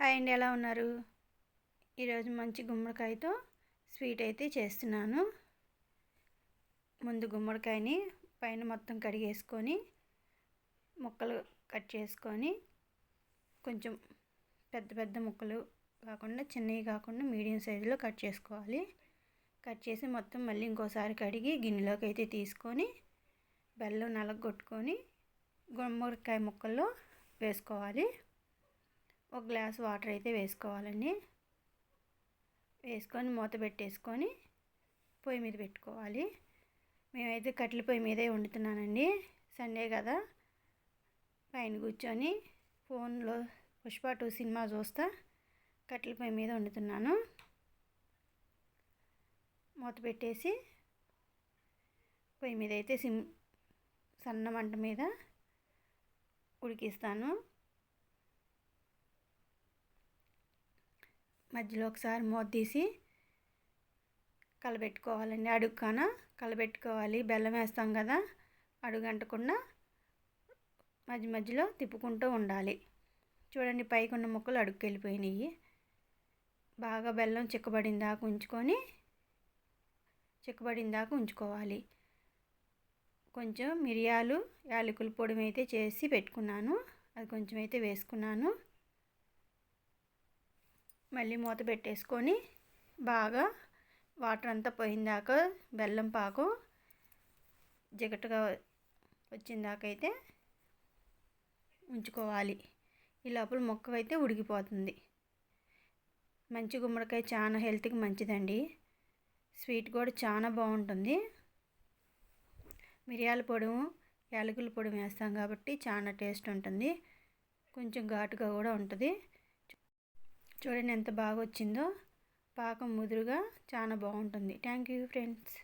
Hi అండి ఎలా ఉన్నారు? ఈరోజు మంచి గుమ్మడికాయతో స్వీట్ అయితే చేస్తున్నాను. ముందు గుమ్మడికాయని పైన మొత్తం కడిగేసుకొని ముక్కలు కట్ చేసుకొని కొంచెం పెద్ద పెద్ద ముక్కలు కాకుండా చిన్నవి కాకుండా మీడియం సైజులో కట్ చేసుకోవాలి. కట్ చేసి మొత్తం మళ్ళీ ఇంకోసారి కడిగి గిన్నెలోకి అయితే తీసుకొని బెల్లం నలగొట్టుకొని గుమ్మడికాయ ముక్కల్లో వేసుకోవాలి. ఒక గ్లాస్ వాటర్ అయితే వేసుకోవాలండి. వేసుకొని మూత పెట్టేసుకొని పొయ్యి మీద పెట్టుకోవాలి. మేమైతే కట్టెల పొయ్యి మీదే వండుతున్నానండి. సండే కదా. పైన కూర్చొని ఫోన్లో పుష్ప టూ సినిమా చూస్తా కట్టెల పొయ్యి మీద వండుతున్నాను. మూత పెట్టేసి పొయ్యి మీద అయితే సిమ్ సన్న మంట మీద ఉడికిస్తాను. మధ్యలో ఒకసారి మూత తీసి కలబెట్టుకోవాలండి. అడుగుకాన కలబెట్టుకోవాలి. బెల్లం వేస్తాం కదా అడుగంటకుండా మధ్య మధ్యలో తిప్పుకుంటూ ఉండాలి. చూడండి పైకి ఉన్న ముక్కలు అడుగుకి వెళ్ళిపోయినాయి బాగా బెల్లం చిక్కబడిన దాకా ఉంచుకొని చిక్కబడిన దాకా ఉంచుకోవాలి. కొంచెం మిరియాలు యాలకుల పొడి అయితే చేసి పెట్టుకున్నాను. అది కొంచెం అయితే వేసుకున్నాను. మళ్ళీ మూత పెట్టేసుకొని బాగా వాటర్ అంతా పోయిందాక బెల్లం పాకు జిగటగా వచ్చిందాక అయితే ఉంచుకోవాలి. ఈ లోపల మొక్క అయితే ఉడికిపోతుంది. మంచి గుమ్మడికాయ చాలా హెల్త్కి మంచిదండి. స్వీట్ కూడా చాలా బాగుంటుంది. మిరియాల పొడి యాలకుల పొడి వేస్తాం కాబట్టి చాలా టేస్ట్ ఉంటుంది. కొంచెం ఘాటుగా కూడా ఉంటుంది. చూడండి ఎంత బాగా వచ్చిందో పాకం ముదురుగా చాలా బాగుంటుంది. Thank you friends